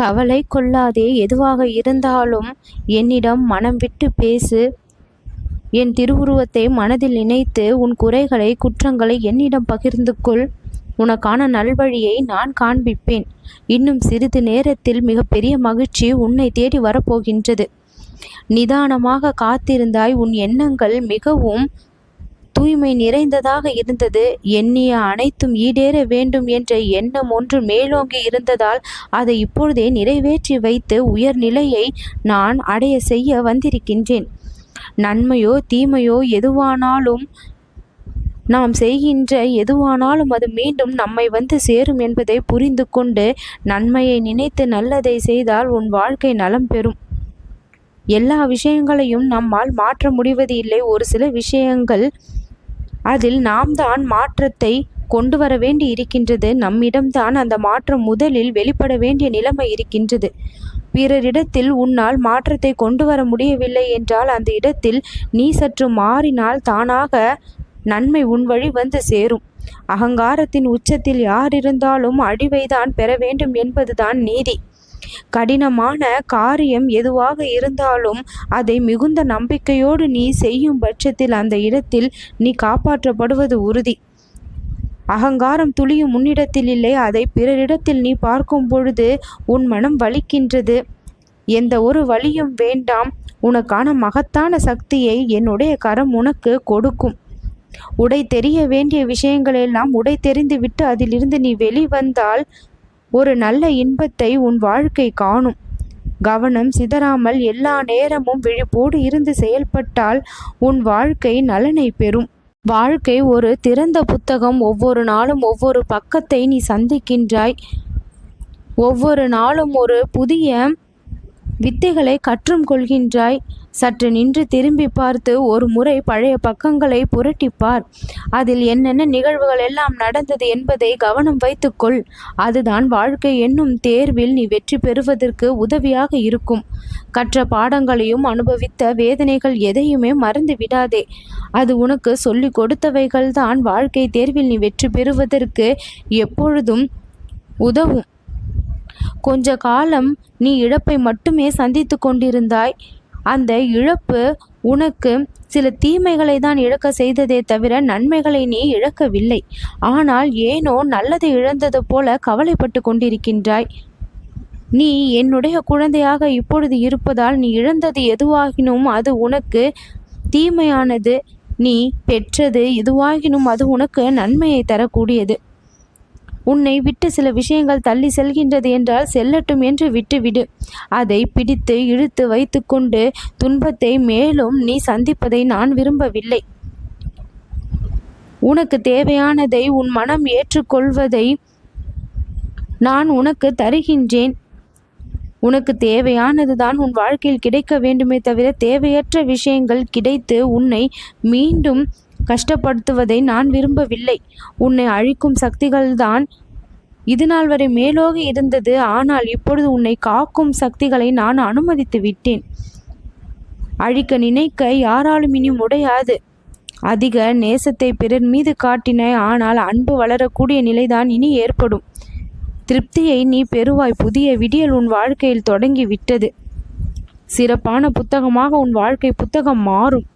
கவலை கொள்ளாதே எதுவாக இருந்தாலும் என்னிடம் மனம் விட்டு பேசு. என் திருவுருவத்தை மனதில் நினைத்து உன் குறைகளை குற்றங்களை என்னிடம் பகிர்ந்து கொள் உனக்கான நல்வழியை நான் காண்பிப்பேன். இன்னும் சிறிது நேரத்தில் மிகப்பெரிய மகிழ்ச்சி உன்னை தேடி வரப்போகின்றது. நிதானமாக காத்திருந்தாய் உன் எண்ணங்கள் மிகவும் தூய்மை நிறைந்ததாக இருந்தது. எண்ணிய அனைத்தும் ஈடேற வேண்டும் என்ற எண்ணம் ஒன்று மேலோங்கி இருந்ததால் அதை இப்பொழுதே நிறைவேற்றி வைத்து உயர்நிலையை நான் அடைய செய்ய வந்திருக்கின்றேன். நன்மையோ தீமையோ எதுவானாலும் நாம் செய்கின்ற எதுவானாலும் அது மீண்டும் நம்மை வந்து சேரும் என்பதை புரிந்து கொண்டு நன்மையை நினைத்து நல்லதை செய்தால் உன் வாழ்க்கை நலம் பெறும். எல்லா விஷயங்களையும் நம்மால் மாற்ற முடிவது இல்லை ஒரு சில விஷயங்கள் அதில் நாம் தான் மாற்றத்தை கொண்டு வர வேண்டி இருக்கின்றது. நம்மிடம்தான் அந்த மாற்றம் முதலில் வெளிப்பட வேண்டிய நிலைமை இருக்கின்றது. பிறரிடத்தில் உன்னால் மாற்றத்தை கொண்டு வர முடியவில்லை என்றால் அந்த இடத்தில் நீ சற்று மாறினால் தானாக நன்மை உன் வழி வந்து சேரும். அகங்காரத்தின் உச்சத்தில் யார் இருந்தாலும் அழிவைதான் பெற வேண்டும் என்பதுதான் நீதி. கடினமான காரியம் எதுவாக இருந்தாலும் அதை மிகுந்த நம்பிக்கையோடு நீ செய்யும் பட்சத்தில் அந்த இடத்தில் நீ காப்பாற்றப்படுவது உறுதி. அகங்காரம் துளியும் முன்னிடத்தில் இல்லை. அதை பிறரிடத்தில் நீ பார்க்கும் பொழுது உன் மனம் வலிக்கின்றது. எந்த ஒரு வழியும் வேண்டாம். உனக்கான மகத்தான சக்தியை என்னுடைய கரம் உனக்கு கொடுக்கும். உடை தெரிய வேண்டிய விஷயங்களெல்லாம் உடை தெரிந்துவிட்டு அதிலிருந்து நீ வெளிவந்தால் ஒரு நல்ல இன்பத்தை உன் வாழ்க்கை காணும். கவனம் சிதறாமல் எல்லா நேரமும் விழிப்போடு இருந்து செயல்பட்டால் உன் வாழ்க்கை நலனை பெறும். வாழ்க்கை ஒரு திறந்த புத்தகம். ஒவ்வொரு நாளும் ஒவ்வொரு பக்கத்தை நீ சந்திக்கின்றாய். ஒவ்வொரு நாளும் ஒரு புதிய வித்தைகளை கற்றும் கொள்கின்றாய். சற்று நின்று திரும்பி பார்த்து ஒரு முறை பழைய பக்கங்களை புரட்டிப்பார். அதில் என்னென்ன நிகழ்வுகள் எல்லாம் நடந்தது என்பதை கவனம் வைத்துக்கொள் அதுதான் வாழ்க்கை என்னும் தேர்வில் நீ வெற்றி பெறுவதற்கு உதவியாக இருக்கும். கற்ற பாடங்களையும் அனுபவித்த வேதனைகள் எதையுமே மறந்து விடாதே. அது உனக்கு சொல்லிக் கொடுத்தவைகள்தான். வாழ்க்கை தேர்வில் நீ வெற்றி பெறுவதற்கு எப்பொழுதும் உதவும். கொஞ்ச காலம் நீ இழப்பை மட்டுமே சந்தித்து கொண்டிருந்தாய். அந்த இழப்பு உனக்கு சில தீமைகளை தான் இழக்க செய்ததே தவிர நன்மைகளை நீ இழக்கவில்லை. ஆனால் ஏனோ நல்லதை இழந்தது போல கவலைப்பட்டு கொண்டிருக்கின்றாய். நீ என்னுடைய குழந்தையாக இப்பொழுது இருப்பதால் நீ இழந்தது எதுவாகினும் அது உனக்கு தீமையானது. நீ பெற்றது எதுவாகினும் அது உனக்கு நன்மையை தரக்கூடியது. உன்னை விட்டு சில விஷயங்கள் தள்ளி செல்கின்றது என்றால் செல்லட்டும் என்று விட்டுவிடு. அதை பிடித்து இழுத்து வைத்துக்கொண்டு துன்பத்தை மேலும் நீ சந்திப்பதை நான் விரும்பவில்லை. உனக்கு தேவையானதை உன் மனம் ஏற்றுக்கொள்வதை நான் உனக்கு தருகின்றேன். உனக்கு தேவையானது தான் உன் வாழ்க்கையில் கிடைக்க வேண்டுமே தவிர தேவையற்ற விஷயங்கள் கிடைத்து உன்னை மீண்டும் கஷ்டப்படுத்துவதை நான் விரும்பவில்லை. உன்னை அழிக்கும் சக்திகள்தான் இது நாள் வரை மேலோக இருந்தது. ஆனால் இப்பொழுது உன்னை காக்கும் சக்திகளை நான் அனுமதித்து விட்டேன். அழிக்க நினைக்க யாராலும் இனி முடியாது. அதிக நேசத்தை பிறர் மீது காட்டின ஆனால் அன்பு வளரக்கூடிய நிலைதான் இனி ஏற்படும். திருப்தியை நீ பெறுவாய். புதிய விடியல் உன் வாழ்க்கையில் தொடங்கி விட்டது. சிறப்பான புத்தகமாக உன் வாழ்க்கை புத்தகம் மாறும்.